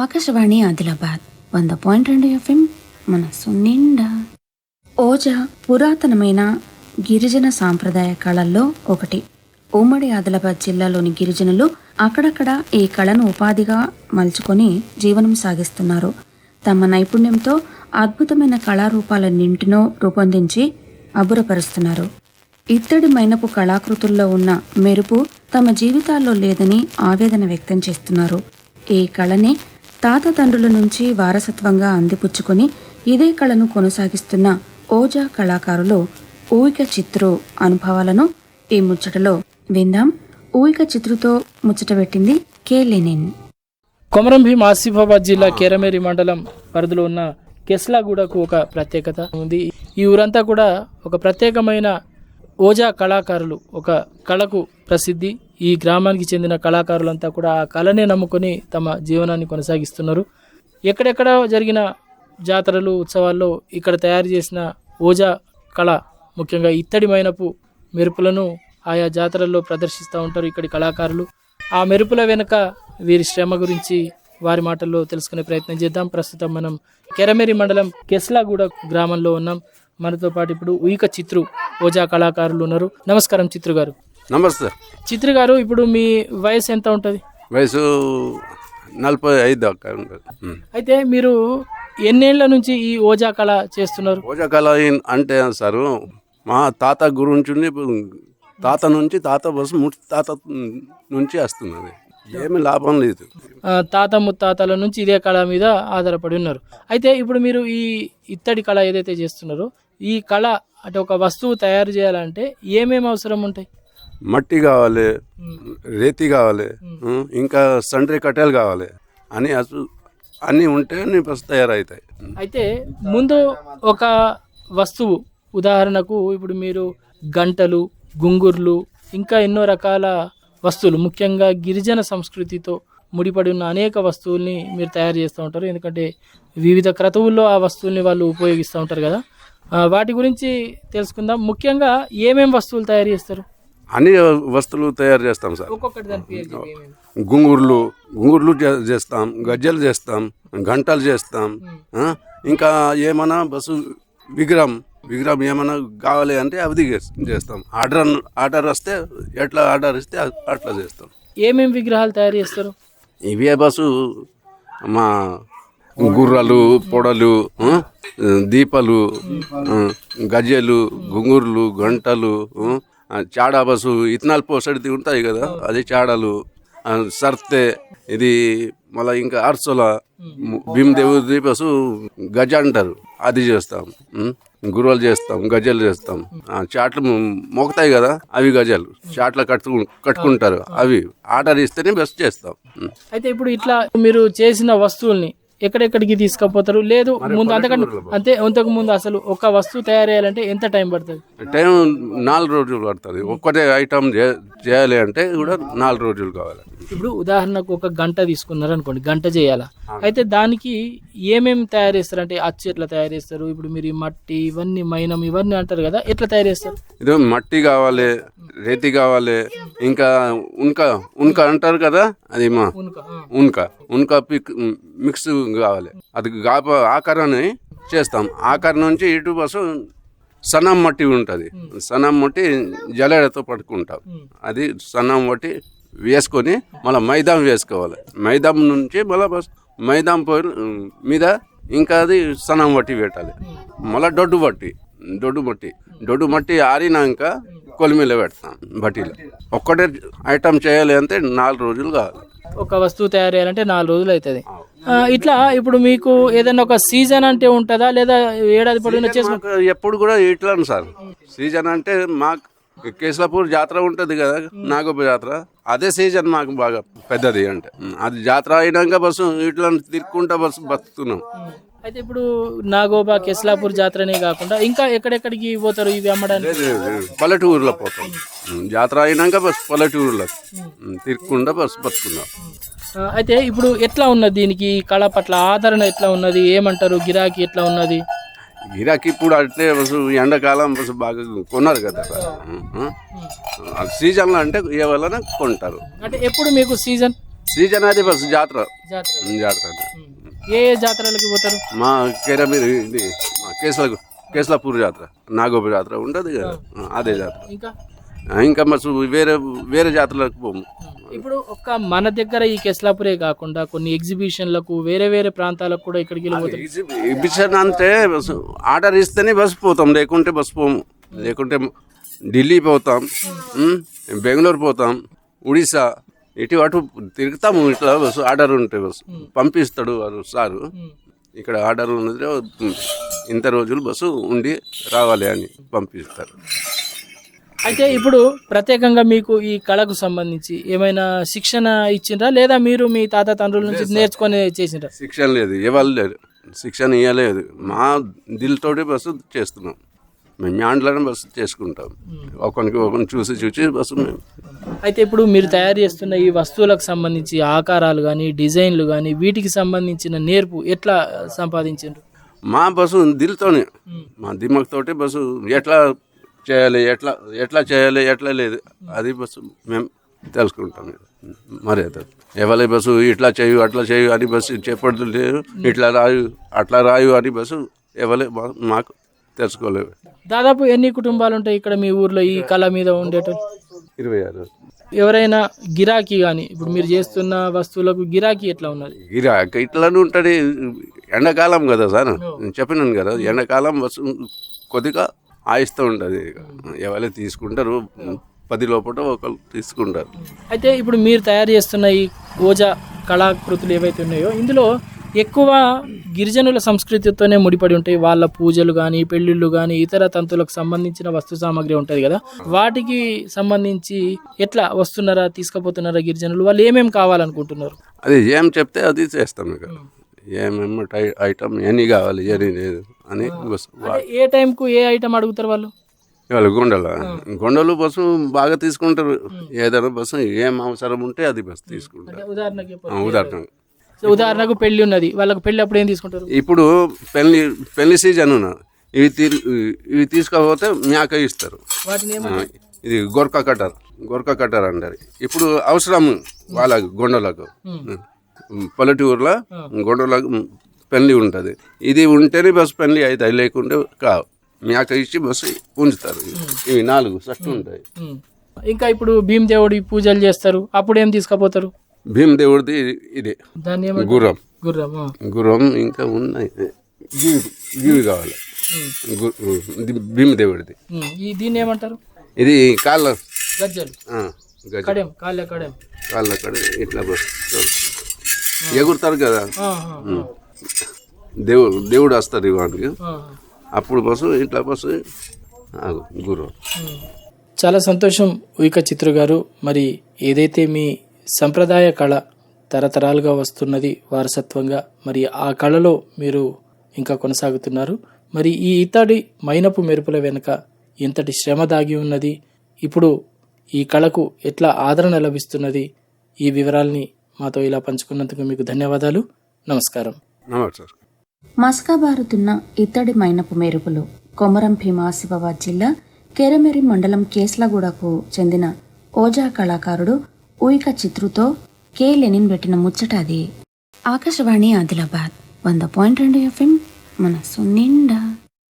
ఆకాశవాణి ఆదిలాబాద్ వంద పాయింట్ రెండు ఎఫ్ఎం మనసు నిండా. ఓజా పురాతనమైన గిరిజన సాంప్రదాయ కళల్లో ఒకటి. ఉమ్మడి ఆదిలాబాద్ జిల్లాలోని గిరిజనులు అక్కడక్కడ ఈ కళను ఉపాధిగా మలుచుకొని జీవనం సాగిస్తున్నారు. తమ నైపుణ్యంతో అద్భుతమైన కళారూపాలన్నింటినో రూపొందించి అబ్బురపరుస్తున్నారు. ఇత్తడి మైనపు కళాకృతుల్లో ఉన్న మెరుపు తమ జీవితాల్లో లేదని ఆవేదన వ్యక్తం చేస్తున్నారు. ఈ కళని తాత తండ్రుల నుంచి వారసత్వంగా అందిపుచ్చుకొని ఇదే కళను కొనసాగిస్తున్న ఓజా కళాకారులు ఊయిక చిత్రు అనుభవాలను ఈ ముచ్చటలో విందాం. ఊయిక చిత్రుతో ముచ్చట పెట్టింది కే లెనిన్. కొమరం భీం ఆసిఫాబాద్ జిల్లా కేరమేరి మండలం పరిధిలో ఉన్న కెస్లాగూడకు ఒక ప్రత్యేకత ఉంది. ఈ ఊరంతా కూడా ఒక ప్రత్యేకమైన ఓజా కళాకారులు ఒక కళకు ప్రసిద్ధి ఈ గ్రామానికి చెందిన కళాకారులంతా కూడా ఆ కళనే నమ్ముకొని తమ జీవనాన్ని కొనసాగిస్తున్నారు. ఎక్కడెక్కడ జరిగిన జాతరలు ఉత్సవాల్లో ఇక్కడ తయారు చేసిన ఓజా కళ ముఖ్యంగా ఇత్తడి మైనపు మెరుపులను ఆయా జాతరల్లో ప్రదర్శిస్తూ ఉంటారు ఇక్కడి కళాకారులు. ఆ మెరుపుల వెనుక వీరి శ్రమ గురించి వారి మాటల్లో తెలుసుకునే ప్రయత్నం చేద్దాం. ప్రస్తుతం మనం కెరమెరి మండలం కెస్లాగూడ గ్రామంలో ఉన్నాం. మనతో పాటు ఇప్పుడు ఉయిక చిత్రు ఓజా కళాకారులు ఉన్నారు. నమస్కారం చిత్రు గారు. నమస్తే చిత్రు గారు ఇప్పుడు మీ వయసు ఎంత ఉంటుంది? వయసు నలభై ఐదు దాకా ఉంటుంది. అయితే మీరు ఎన్నేళ్ళ నుంచి ఈ ఓజా కళ చేస్తున్నారు? పూజకళ ఏం- అంటే సారు మా తాత గురించి తాత నుంచి తాత బస్సు ముట్టి తాత నుంచి వస్తున్నది. ఏమి లాభం లేదు. తాత ముత్తాతల నుంచి ఇదే కళ మీద ఆధారపడి ఉన్నారు. అయితే ఇప్పుడు మీరు ఈ ఇత్తడి కళ ఏదైతే చేస్తున్నారో ఈ కళ అంటే ఒక వస్తువు తయారు చేయాలంటే ఏమేమి అవసరం ఉంటాయి? మట్టి కావాలి రేతి కావాలి ఇంకా సండ్రి కట్టెలు కావాలి. అని అసలు అన్నీ ఉంటే నీ బస్ తయారవుతాయి అయితే ముందు ఒక వస్తువు ఉదాహరణకు ఇప్పుడు మీరు గంటలు గుంగుర్లు ఇంకా ఎన్నో రకాల వస్తువులు ముఖ్యంగా గిరిజన సంస్కృతితో ముడిపడి ఉన్న అనేక వస్తువుల్ని మీరు తయారు చేస్తూ ఉంటారు. ఎందుకంటే వివిధ క్రతువుల్లో ఆ వస్తువుల్ని వాళ్ళు ఉపయోగిస్తూ ఉంటారు కదా. వాటి గురించి తెలుసుకుందాం. ముఖ్యంగా ఏమేం వస్తువులు తయారు చేస్తారు? అన్ని వస్తువులు తయారు చేస్తాం సార్. ఏమేమి? గుంగుర్లు గుంగుర్లు చేస్తాం గజ్జలు చేస్తాం గంటలు చేస్తాం? ఇంకా ఏమైనా బస్సు విగ్రహం విగ్రహం ఏమైనా కావాలి అంటే అవి చేస్- చేస్తాం. ఆర్డర్ ఆర్డర్ వస్తే ఎట్లా ఆర్డర్ ఇస్తే అట్లా చేస్తాం. ఏమేం విగ్రహాలు తయారు చేస్తారు? ఇవే బస్సు మా గుర్రాలు పొడలు? దీపాలు గజ్జెలు గుంగుర్లు గంటలు చాడా బస్సు ఇథనాల్ పోసడిది ఉంటాయి కదా అది చాడలు సర్తె ఇది మళ్ళీ ఇంకా అర్సల భీమదేవుడి బస్సు గజ అంటారు. అది చేస్తాం. ఉం? గుర్రాలు చేస్తాం గజలు చేస్తాం. చాట్లు మోగుతాయి కదా అవి గజలు. చాట్ల కట్టుకు కట్టుకుంటారు. అవి ఆర్డర్ ఇస్తేనే బెస్ట్ చేస్తాం. అయితే ఇప్పుడు ఇట్లా మీరు చేసిన వస్తువుల్ని ఎక్కడెక్కడికి తీసుకుపోతారు? లేదు ముందు అంతకంటే అంతే అంతకు ముందు అసలు ఒక వస్తువు తయారు చేయాలంటే ఎంత టైం పడుతుంది? టైం నాలుగు రోజులు పడుతుంది. ఒక్కటే ఐటమ్ చేయాలి అంటే కూడా నాలుగు రోజులు కావాలి. ఇప్పుడు ఉదాహరణకు ఒక గంట తీసుకున్నారు అనుకోండి గంట చేయాలా? అయితే దానికి ఏమేమి తయారు చేస్తారు? అంటే అచ్చు ఎట్లా తయారు చేస్తారు? ఇప్పుడు మీరు మట్టి ఇవన్నీ మైనం ఇవన్నీ అంటారు కదా ఎట్లా తయారు చేస్తారు? ఇది మట్టి కావాలి రేతి కావాలి ఇంకా ఉన్క ఉన్క అంటారు కదా అది మా ఉనుక. ఉన్క. మిక్స్ కావాలి. అది గాప ఆకారాన్ని చేస్తాం. ఆకారం నుంచి ఇటు బస్సు సన్నం మట్టి ఉంటుంది. సన్నం మట్టి జల్లెడతో పట్టుకుంటాం. అది సన్నం మట్టి వేసుకొని మళ్ళీ మైదాం వేసుకోవాలి. మైదాం నుంచి మళ్ళీ బస్ మైదాం పోయి మీద ఇంకా అది సన్నం మట్టి పెట్టాలి. మళ్ళీ దొడ్డు మట్టి దొడ్డు మట్టి దొడ్డు మట్టి ఆరినాక కొలిమిలో పెడతాం బట్టీలో. ఒక్కటే ఐటమ్ చేయాలి అంటే నాలుగు రోజులు కావాలి. ఒక వస్తువు తయారు చేయాలంటే నాలుగు రోజులు అవుతుంది. ఇట్లా ఇప్పుడు మీకు ఏదైనా ఒక సీజన్ అంటే ఉంటుందా? లేదా ఏడాది మాకు ఎప్పుడు కూడా ఇట్లాను సార్. సీజన్ అంటే మాకు కేశలాపూర్ జాతర ఉంటుంది కదా నాగోప జాతర. అదే సీజన్ మాకు బాగా పెద్దది అంటే. అది జాతర అయినాక బస్సు ఇట్లా తిరుక్కుంటా బస్సు బతుకుతున్నాం. అయితే ఇప్పుడు నాగోబా కెస్లాపూర్ జాతరనే కాకుండా ఇంకా ఎక్కడెక్కడికి పోతారు ఇవి అమ్మడానికి? పల్లెటూరులో పోతాం. జాతర అయినాక బస్సు పల్లెటూరులో. తిరుక్కుంటా బస్సు బతుకున్నాం. అయితే ఇప్పుడు ఎట్లా ఉన్నది దీనికి? కళ పట్ల ఆదరణ ఎట్లా ఉన్నది? ఏమంటారు? గిరాకీ ఎట్లా ఉన్నది? గిరాకీ ఇప్పుడు అంటే బస్సు ఎండాకాలం బస్సు బాగా కొన్నారు కదా. సీజన్లో అంటే ఏ వలన కొంటారు. అంటే ఎప్పుడు మీకు సీజన్? సీజన్ అది బస్ జాతర. జాతర. ఏ ఏ జాతరలకి పోతారు? మా కేరమీరి ఇది మా కేసుల కేసులపూర్ జాతర నాగోపూర్ జాతర ఉంటుంది కదా. అదే జాతర. ఇంకా? ఇంకా మస్తు వేరే వేరే జాతరలకు పోము. ఇప్పుడు ఒక్క మన దగ్గర ఈ కెస్లాపురే కాకుండా కొన్ని ఎగ్జిబిషన్లకు వేరే వేరే ప్రాంతాలకు కూడా ఇక్కడికి ఎగ్జిబిషన్ అంటే బస్ ఆర్డర్ ఇస్తేనే బస్ పోతాం లేకుంటే బస్ పోము. లేకుంటే ఢిల్లీ పోతాం బెంగళూరు పోతాం ఒడిశా ఇటు అటు తిరుగుతాము ఇట్లా బస్సు ఆర్డర్ ఉంటే బస్సు పంపిస్తాడు వాడు సారు. ఇక్కడ ఆర్డర్ ఉన్నది ఇంత రోజులు బస్సు ఉండి రావాలి అని పంపిస్తారు. అయితే ఇప్పుడు ప్రత్యేకంగా మీకు ఈ కళకు సంబంధించి ఏమైనా శిక్షణ ఇచ్చిండ్రా? లేదా మీరు మీ తాత తండ్రుల నుంచి నేర్చుకొని చేసిండ్రా? శిక్షణ లేదు. ఇవ్వాలి లేదు. శిక్షణ ఇవ్వలేదు మా దిల్తోటి బస్సు చేస్తున్నాం. మేము మ్యాండ్లను బస్సు చేసుకుంటాం. ఒకరికి ఒకరిని చూసి చూసి బస్సు మేము. అయితే ఇప్పుడు మీరు తయారు చేస్తున్న ఈ వస్తువులకు సంబంధించి ఆకారాలు కానీ డిజైన్లు కానీ వీటికి సంబంధించిన నేర్పు ఎట్లా సంపాదించారు మా బస్సు దిల్తోనే. మా దిమాగ్ తోటి బస్సు ఎట్లా చేయాలి ఎట్లా ఎట్లా చేయాలి ఎట్లా లేదు. అది బస్సు మేము తెలుసుకుంటాం మరి ఎవరి బస్సు ఇట్లా చేయు అట్లా చేయు అని బస్సు చెప్పడం లేదు. ఇట్లా రాయు అట్లా రాయు అని బస్సు ఎవరి మాకు తెలుసుకోలేదు దాదాపు ఎన్ని కుటుంబాలు ఉంటాయి ఇక్కడ మీ ఊర్లో ఈ కళ మీద ఉండేటోళ్ళు ఇరవై ఆరు. ఎవరైనా గిరాకీ కానీ ఇప్పుడు మీరు చేస్తున్న వస్తువులకు గిరాకీ ఎట్లా ఉన్నది? గిరాక ఇట్లానే ఉంటుంది. ఎండాకాలం కదా సార్. నేను చెప్పినాను కదా ఎండాకాలం బస్సు కొద్దిగా ఆయిస్తూ ఉంటుంది. ఎవరైనా తీసుకుంటారు పది లోపల ఒకరు తీసుకుంటారు. అయితే ఇప్పుడు మీరు తయారు చేస్తున్న ఈ ఓజా కళాకృతులు ఏవైతే ఉన్నాయో ఇందులో ఎక్కువ గిరిజనుల సంస్కృతితోనే ముడిపడి ఉంటాయి. వాళ్ళ పూజలు కానీ పెళ్ళిళ్ళు కానీ ఇతర తంతులకు సంబంధించిన వస్తు సామాగ్రి ఉంటుంది కదా. వాటికి సంబంధించి ఎట్లా వస్తున్నారా తీసుకుపోతున్నారా గిరిజనులు? వాళ్ళు ఏమేమి కావాలనుకుంటున్నారు? అది ఏం చెప్తే అది చేస్తాం ఇక. ఏమేమి ఐటమ్ ఎన్ని కావాలి ఎన్ని లేదు అని ఏ టైంకు ఏ ఐటమ్ అడుగుతారు వాళ్ళు? ఇవాళ గొండల? గొండలు బస్సు బాగా తీసుకుంటారు. ఏదైనా బస్సు ఏం అవసరం ఉంటే అది బస్సు తీసుకుంటారు. ఉదాహరణ. ఉదాహరణకు పెళ్ళి ఉన్నది. వాళ్ళకి పెళ్ళి అప్పుడు ఏం తీసుకుంటారు? ఇప్పుడు పెళ్ళి పెళ్ళి సీజన్ ఉన్నది ఇవి తీ ఇవి తీసుకపోతే మేక ఇస్తారు. ఇది గొరక కట్టర్ గొరక కట్టర్ అంటారు. ఇప్పుడు అవసరం వాళ్ళకు గొండలకు. పల్లెటూరులో గొండలకు పెళ్ళి ఉంటుంది. ఇది ఉంటేనే బస్సు పెళ్ళి అవుతాయి లేకుంటే కావు. మేక ఇచ్చి బస్సు ఉంచుతారు. ఇవి నాలుగు సట్టు ఉంటాయి. ఇంకా ఇప్పుడు భీమదేవుడి పూజలు చేస్తారు. అప్పుడు ఏం తీసుకుపోతారు? భీమదేవుడిది ఇది. దాన్ని గుర్రం. గుర్రం. గుర్రం ఇంకా ఉన్నాయి. గివి కావాలి. భీమదేవుడిది దీన్ని ఏమంటారు? ఇది కాళ్ళ. గజ్జలు. కడెం కాళ్ళ కడెం. కాళ్ళ అక్కడ ఇట్లా ఎగురుతారు కదా. దేవుడు దేవుడు వస్తారు వాడికి ఆ. అప్పుడు బస్సు ఇట్లా గుర్రం. ఉమ్. చాలా సంతోషం ఉయిక చిత్ర గారు. మరి ఏదైతే మీ సంప్రదాయ కళ తరతరాలుగా వస్తున్నది వారసత్వంగా మరి ఆ కళలో మీరు ఇంకా కొనసాగుతున్నారు. మరి ఈ ఇతడి మైనపు మెరుపుల వెనుక ఇంతటి శ్రమ దాగి ఉన్నది? ఇప్పుడు ఈ కళకు ఎట్లా ఆదరణ లభిస్తున్నది? ఈ వివరాల్ని మాతో ఇలా పంచుకున్నందుకు మీకు ధన్యవాదాలు. నమస్కారం. నమస్కారం. మసకబారుతున్న ఇత్తడి మైనపు మెరుపులు కొమరం భీం ఆసిఫాబాద్ జిల్లా కెరమెరి మండలం కేస్లగూడకు చెందిన ఓజా కళాకారుడు ఊయిక చిత్రుతో కె లెనిన్ పెట్టిన ముచ్చట అది. ఆకాశవాణి ఆదిలాబాద్ వంద పాయింట్ రెండు ఎఫ్ఎం మనసు నిండా.